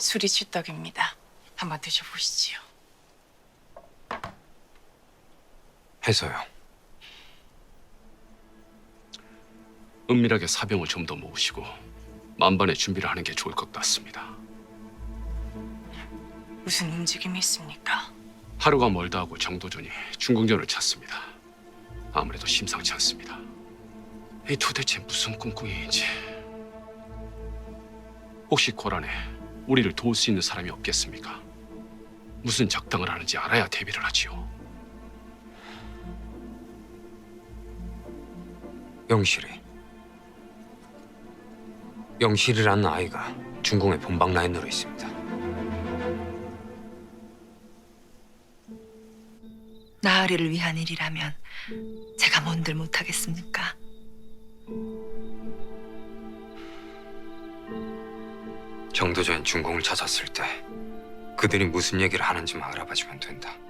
술이 쥐떡입니다. 한번 드셔보시지요. 해서요. 은밀하게 사병을 좀 더 모으시고 만반의 준비를 하는 게 좋을 것 같습니다. 무슨 움직임이 있습니까? 하루가 멀다 하고 정도전이 중궁전을 찾습니다. 아무래도 심상치 않습니다. 이 도대체 무슨 꿍꿍이인지. 혹시 고란에 우리를 도울 수 있는 사람이 없겠습니까? 무슨 작당을 하는지 알아야 대비를 하지요. 영실이. 영실이라는 아이가 중궁의 본방 라인으로 있습니다. 나으리를 위한 일이라면 제가 뭔들 못하겠습니까? 정도전 중궁을 찾았을 때 그들이 무슨 얘기를 하는지만 알아봐주면 된다. 예,